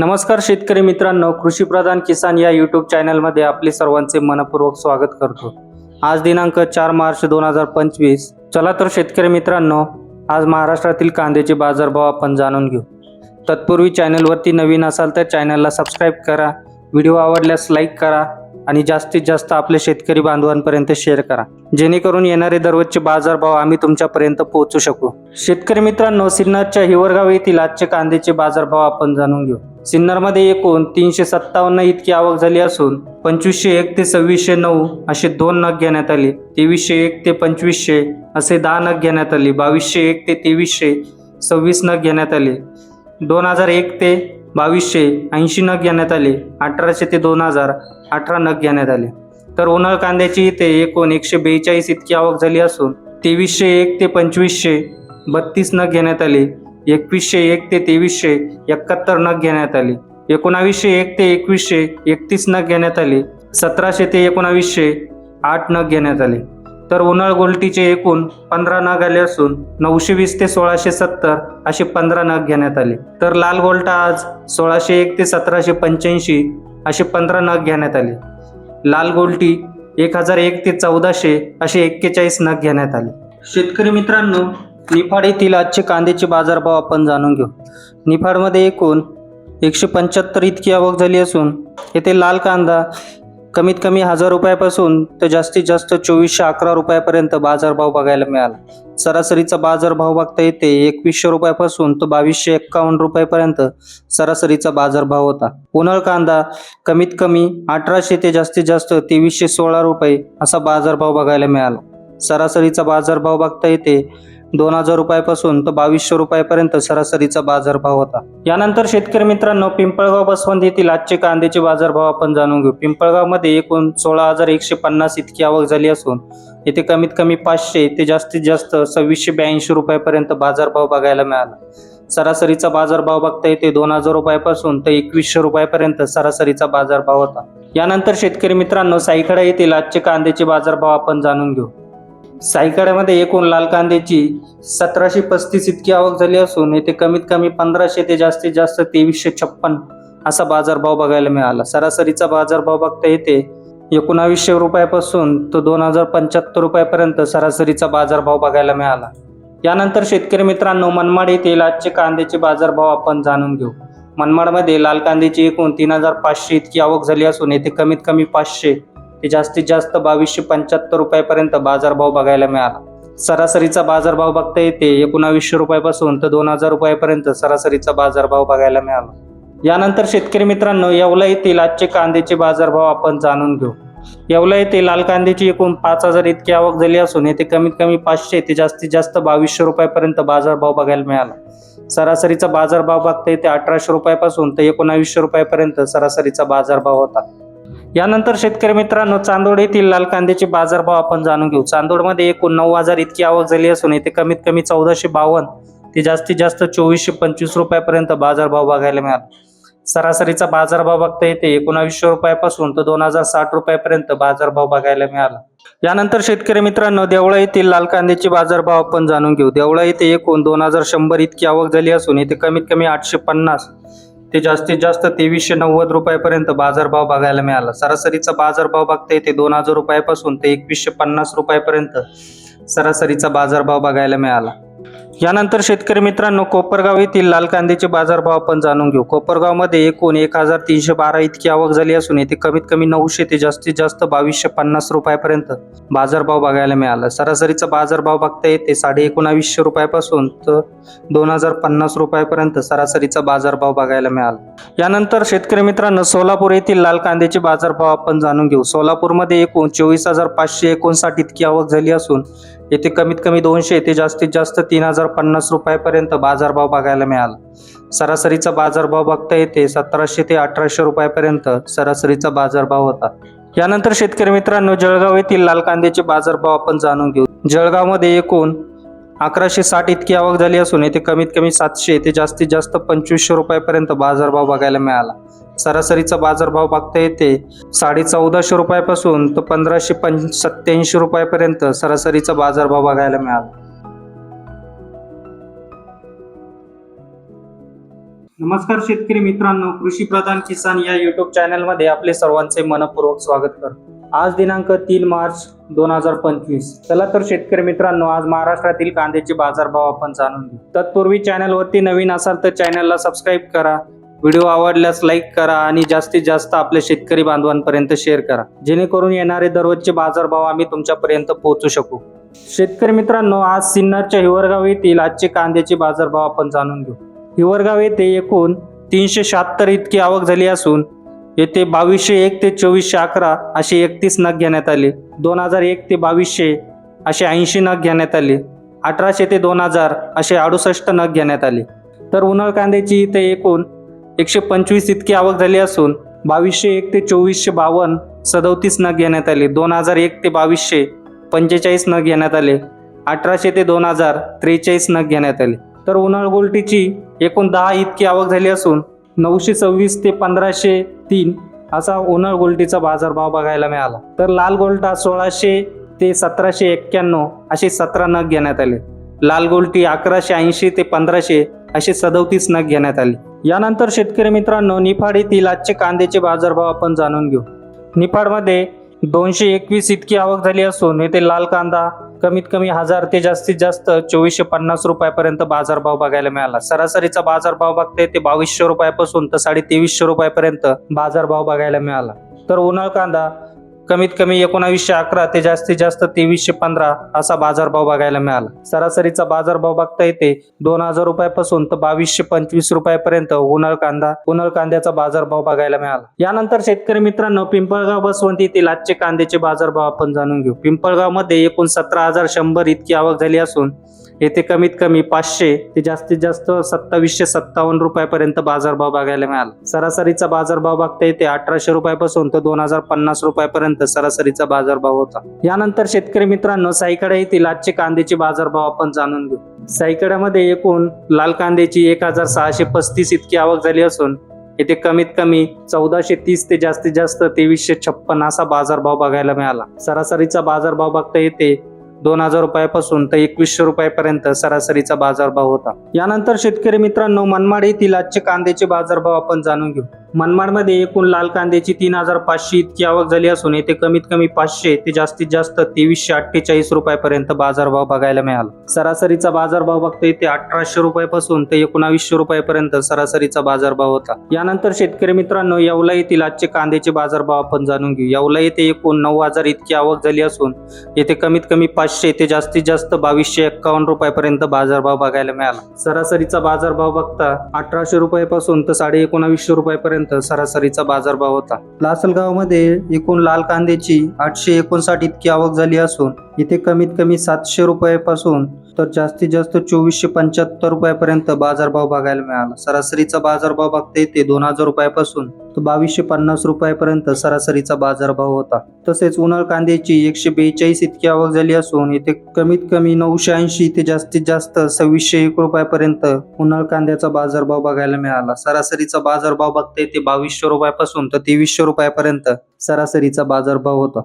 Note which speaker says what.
Speaker 1: नमस्कार शेतकरी मित्रांनो कृषीप्रधान किसान या यूट्यूब चॅनलमध्ये आपले सर्वांचे मनपूर्वक स्वागत करतो. आज दिनांक चार मार्च दोन हजार पंचवीस. चला तर शेतकरी मित्रांनो आज महाराष्ट्रातील कांद्याचे बाजारभाव आपण जाणून घेऊ. तत्पूर्वी चॅनलवरती नवीन असाल तर चॅनलला सबस्क्राईब करा. व्हिडिओ आवडल्यास लाईक करा. आणि जास्तीत जास्त आपल्या शेतकरी बांधवांपर्यंत शेअर करा. जेणेकरून येणारे दररोजचे बाजारभाव आम्ही तुमच्यापर्यंत पोहोचू शकू. शेतकरी मित्रांनो सिन्नरच्या हिवरगाव येथील आजचे कांद्याचे बाजारभाव आपण जाणून घेऊ. सिन्नरमध्ये एकूण तीनशे सत्तावन्न इतकी आवक झाली असून पंचवीसशे एक ते सव्वीसशे नऊ असे दोन नग घेण्यात आले. तेवीसशे एक ते पंचवीसशे असे दहा नग घेण्यात आले. बावीसशे एक ते तेवीसशे सव्वीस नग घेण्यात आले. दोन हजार एक ते बावीसशे ऐंशी नग घेण्यात आले. अठराशे ते दोन हजार अठरा नग घेण्यात आले. तर उन्हाळ कांद्याची इथे एकूण एकशे बेचाळीस इतकी आवक झाली असून तेवीसशे एक ते पंचवीसशे बत्तीस नग घेण्यात आले. एकवीसशे एक ते तेवीसशे एकाहत्तर नग घेण्यात आले. एकोणावीसशे एक ते एकवीसशे एकतीस नग घेण्यात आले. सतराशे ते एकोणावीसशे आठ नग घेण्यात आले. तर उन्हाळ गोल्टीचे एकूण पंधरा नग आले असून नऊशे वीस ते सोळाशे सत्तर असे पंधरा नग घेण्यात आले. तर लाल गोल्टा आज सोळाशे एक ते सतराशे पंच्याऐंशी असे पंधरा नग घेण्यात आले. लाल गोल्टी एक हजार एक ते चौदाशे असे एक्केचाळीस नग घेण्यात आले. शेतकरी मित्रांनो निफाड येथील आजचे कांद्याचे बाजारभाव आपण जाणून घेऊ. निफाडमध्ये एकूण एकशे पंच्याहत्तर इतकी आवक झाली असून येथे लाल कांदा कमीत कमी हजार रुपयापासून तर जास्तीत जास्त चोवीसशे अकरा रुपयापर्यंत बाजारभाव बघायला मिळाला. सरासरीचा बाजारभाव बघता येते एकवीसशे रुपयापासून तो बावीसशे एक्कावन्न रुपयापर्यंत सरासरीचा बाजारभाव होता. उन्हाळ कांदा कमीत कमी अठराशे ते जास्तीत जास्त तेवीसशे सोळा रुपये असा बाजारभाव बघायला मिळाला. सरासरीचा बाजारभाव बघता येते. दोन हजार रुपयापासून तर बावीसशे रुपयापर्यंत सरासरीचा बाजारभाव होता. यानंतर शेतकरी मित्रांनो पिंपळगाव बसवंत येथील आजचे कांद्याचे बाजारभाव आपण जाणून घेऊ. पिंपळगावमध्ये एकूण सोळा हजार एकशे पन्नास इतकी आवक झाली असून येथे कमीत कमी पाचशे ते जास्तीत जास्त सव्वीसशे ब्याऐंशी रुपयापर्यंत बाजारभाव बघायला मिळाला. सरासरीचा बाजारभाव बघता येते दोन हजार रुपयापासून तर एकवीसशे रुपयापर्यंत सरासरीचा बाजारभाव होता. यानंतर शेतकरी मित्रांनो साईखडा येथील आजचे कांद्याचे बाजारभाव आपण जाणून घेऊ. साईकड्यामध्ये एकूण लाल कांद्याची सतराशे पस्तीस इतकी आवक झाली असून येथे कमीत कमी पंधराशे ते जास्तीत जास्त तेवीसशे छप्पन असा बाजारभाव बघायला मिळाला. सरासरीचा बाजारभाव बघता येते एकोणावीसशे रुपयापासून तो दोन हजार पंच्याहत्तर रुपयापर्यंत सरासरीचा बाजारभाव बघायला मिळाला. यानंतर शेतकरी मित्रांनो मनमाड येथील आजचे कांद्याचे बाजारभाव आपण जाणून घेऊ. मनमाडमध्ये लाल कांद्याची एकूण तीन हजार पाचशे इतकी आवक झाली असून येथे कमीत कमी पाचशे ते जास्तीत जास्त बावीसशे पंच्याहत्तर रुपयापर्यंत बाजारभाव बघायला मिळाला. सरासरीचा बाजारभाव बघता येते एकोणावीसशे रुपयापासून तर दोन हजार रुपयापर्यंत सरासरीचा बाजारभाव बघायला मिळाला. यानंतर शेतकरी मित्रांनो येवला येथील आजचे कांद्याचे बाजारभाव आपण जाणून घेऊ. येवला येथे लाल कांद्याची एकूण पाच हजार इतकी आवक झाली असून येथे कमीत कमी पाचशे ते जास्तीत जास्त बावीसशे रुपयापर्यंत बाजारभाव बघायला मिळाला. सरासरीचा बाजारभाव बघता येते अठराशे रुपयापासून तर एकोणावीसशे रुपयापर्यंत सरासरीचा बाजारभाव होता. यानंतर शेतकरी मित्रांनो चांदोड येथील लाल कांद्याचे बाजारभाव आपण जाणून घेऊ. चांदोडमध्ये एकूण नऊ हजार इतकी आवक झाली असून येथे कमीत कमी चौदाशे बावन्न ते जास्तीत जास्त चोवीसशे पंचवीस रुपयापर्यंत बाजारभाव बघायला मिळाला. सरासरीचा बाजारभाव बघता येते एकोणावीसशे रुपयापासून तर दोन हजार साठ रुपयापर्यंत बाजारभाव बघायला मिळाला. यानंतर शेतकरी मित्रांनो देवळा येथील लाल कांद्याचे बाजारभाव आपण जाणून घेऊ. देवळा येथे एकूण दोन हजार शंभर इतकी आवक झाली असून येथे कमीत कमी आठशे पन्नास ते जास्तीत जास्त तेवीसशे नव्वद रुपयापर्यंत बाजारभाव बघायला मिळाला. सरासरीचा बाजारभाव बघता येते दोन हजार रुपयापासून ते एकवीसशे पन्नास रुपयापर्यंत सरासरीचा बाजारभाव बघायला मिळाला. यानंतर शेतकरी मित्रांनो कोपरगाव येथील लाल कांद्याचे बाजारभाव आपण जाणून घेऊ. कोपरगावमध्ये एकूण एक हजार तीनशे बारा इतकी आवक झाली असून येथे कमीत कमी नऊशे ते जास्तीत जास्त बावीसशे पन्नास रुपयापर्यंत बाजारभाव बघायला मिळाला. सरासरीचा बाजारभाव बघता येते साडे एकोणावीसशे रुपयापासून तर दोन हजार पन्नास रुपयापर्यंत सरासरीचा बाजारभाव बघायला मिळाला. यानंतर शेतकरी मित्रांनो सोलापूर येथील लाल कांद्याचे बाजारभाव आपण जाणून घेऊ. सोलापूरमध्ये एकूण चोवीस हजार पाचशे एकोणसाठ इतकी आवक झाली असून येथे कमीत कमी दोनशे ते जास्तीत जास्त तीन हजार पन्नास रुपयापर्यंत बाजारभाव बघायला मिळाला. सरासरीचा बाजारभाव बघता येते सतराशे ते अठराशे रुपयापर्यंत सरासरीचा बाजारभाव होता. यानंतर शेतकरी मित्रांनो जळगाव येथील लाल कांद्याचे बाजारभाव आपण जाणून घेऊ. जळगावमध्ये एकूण अकराशे साठ इतकी आवक झाली असून येथे कमीत कमी सातशे ते जास्तीत जास्त पंचवीसशे रुपयापर्यंत बाजारभाव बघायला मिळाला. सरासरीचा बाजारभाव बघता येते. साडे चौदाशे रुपयापासून तर पंधराशे पं सत्याऐंशी रुपयापर्यंत सरासरीचा बाजारभाव बघायला मिळाला. नमस्कार शेतकरी मित्रांनो कृषी प्रधान किसान या युट्यूब चॅनलमध्ये आपले सर्वांचे मनपूर्वक स्वागत करतो. आज दिनांक तीन मार्च दोन हजार पंचवीस. चला तर शेतकरी मित्रांनो आज महाराष्ट्रातील कांद्याचे बाजारभाव आपण जाणून घेऊ. तत्पूर्वी चॅनलवरती नवीन असाल तर चॅनलला सबस्क्राईब करा. व्हिडिओ आवडल्यास लाईक करा आणि जास्तीत जास्त आपल्या शेतकरी बांधवांपर्यंत शेअर करा. जेणेकरून येणारे दररोजचे बाजारभाव आम्ही तुमच्यापर्यंत पोहोचू शकू. शेतकरी मित्रांनो आज सिन्नरच्या हिवरगाव येथील आजचे कांद्याचे बाजारभाव आपण जाणून घेऊ. हिवरगाव येथे एकूण तीनशे शहात्तर इतकी आवक झाली असून येथे बावीसशे एक ते चोवीसशे अकरा असे एकतीस नग घेण्यात आले. दोन हजार एक ते बावीसशे असे ऐंशी नग घेण्यात आले. अठराशे ते दोन हजार असे अडुसष्ट नग घेण्यात आले. तर उन्हाळ कांद्याची इथे एकूण एकशे पंचवीस इतकी आवक झाली असून बावीसशे एक ते चोवीसशे बावन्न सदोतीस नग घेण्यात आले. दोन हजार एक ते बावीसशे पंचेचाळीस नग घेण्यात आले. अठराशे ते दोन हजार त्रेचाळीस नग घेण्यात आले. तर उन्हाळ गोल्टीची एकूण दहा इतकी आवक झाली असून नऊशे सव्वीस ते पंधराशे तीन असा उन्हाळ गोल्टीचा बाजारभाव बघायला मिळाला. तर लाल गोल्टा सोळाशे ते सतराशे एक्क्याण्णव असे सतरा नग घेण्यात आले. लाल गोल्टी अकराशे ऐंशी ते पंधराशे असे सदोतीस नग घेण्यात आले. यानंतर शेतकरी मित्रांनो निफाड येथील आजचे कांद्याचे बाजारभाव आपण जाणून घेऊ. निफाडमध्ये दोनशे एकवीस इतकी आवक झाली असून येथे लाल कांदा कमीत कमी हजार ते जास्तीत जास्त चोवीसशे पन्नास रुपयापर्यंत बाजारभाव बघायला मिळाला. सरासरीचा बाजारभाव बघता येते बावीसशे रुपयापासून तर साडे तेवीसशे रुपयापर्यंत बाजारभाव बघायला मिळाला. तर उन्हाळ कांदा कमीत कमी एकोणावीसशे अकरा ते जास्तीत जास्त तेवीसशे पंधरा असा बाजारभाव बघायला मिळाला. सरासरीचा बाजारभाव बघता येते दोन हजार रुपयापासून तर बावीसशे पंचवीस रुपयापर्यंत उन्हाळ कांदा उन्हाळ कांद्याचा बाजारभाव बघायला मिळाला. यानंतर शेतकरी मित्रांनो पिंपळगाव बसवंत येथील आजचे कांद्याचे बाजारभाव आपण जाणून घेऊ. पिंपळगावमध्ये एकूण सतरा हजार शंभर इतकी आवक झाली असून येथे कमीत कमी पाचशे ते जास्तीत जास्त सत्तावीसशे सत्तावन्न रुपयापर्यंत बाजारभाव बघायला मिळाला. सरासरीचा बाजारभाव बघता येते अठराशे रुपयापासून तर दोन हजार पन्नास रुपयापर्यंत सरासरीचा बाजारभाव होता. यानंतर शेतकरी मित्रांनो साईकडे येथील आजचे कांद्याचे बाजारभाव आपण जाणून घेऊ. साईकड्यामध्ये एकूण लाल कांद्याची एक हजार सहाशे पस्तीस इतकी आवक झाली असून येथे कमीत कमी चौदाशे तीस ते जास्तीत जास्त तेवीसशे छप्पन असा बाजारभाव बघायला मिळाला. सरासरीचा बाजारभाव बघता येते दोन हजार रुपयापासून तर एकवीसशे रुपयापर्यंत सरासरीचा बाजारभाव होता. यानंतर शेतकरी मित्रांनो मनमाड येथील आजचे कांद्याचे बाजारभाव आपण जाणून घेऊ. मनमाडमध्ये एकूण लाल कांद्याची तीन हजार पाचशे इतकी आवक झाली असून येथे कमीत कमी पाचशे ते जास्तीत जास्त तेवीसशे अठ्ठेचाळीस रुपयापर्यंत बाजारभाव बघायला मिळाला. सरासरीचा बाजारभाव बघतो येथे अठराशे रुपयापासून ते एकोणावीसशे रुपयापर्यंत सरासरीचा बाजारभाव होता. यानंतर शेतकरी मित्रांनो येवला येथील आजचे कांद्याचे बाजारभाव आपण जाणून घेऊ. येवला येथे एकूण नऊ हजार इतकी आवक झाली असून येथे कमीत कमी पाचशे ते जास्तीत जास्त बावीसशे एक्कावन्न रुपयापर्यंत बाजारभाव बघायला मिळाला. सरासरीचा बाजारभाव बघता अठराशे रुपयापासून तर साडे एकोणावीसशे रुपयापर्यंत सरासरीचा बाजारभाव होता. लासलगावमध्ये एकूण लाल कांद्याची आठशे एकोणसाठ इतकी आवक झाली असून इथे कमीत कमी सातशे रुपयापासून तर जास्तीत जास्त चोवीसशे पंच्याहत्तर रुपयापर्यंत बाजारभाव बघायला मिळाला. सरासरीचा बाजारभाव बघता येते दोन हजार रुपयापासून तर बावीसशे पन्नास रुपयापर्यंत सरासरीचा बाजारभाव होता. तसेच उन्हाळ कांद्याची एकशे बेचाळीस इतकी आवक झाली असून इथे कमीत कमी नऊशे ऐंशी ते जास्तीत जास्त सव्वीसशे एक रुपयापर्यंत उन्हाळ कांद्याचा बाजारभाव बघायला मिळाला. सरासरीचा बाजारभाव बघता येते बावीसशे रुपयापासून तर तेवीसशे रुपयापर्यंत सरासरीचा बाजारभाव होता.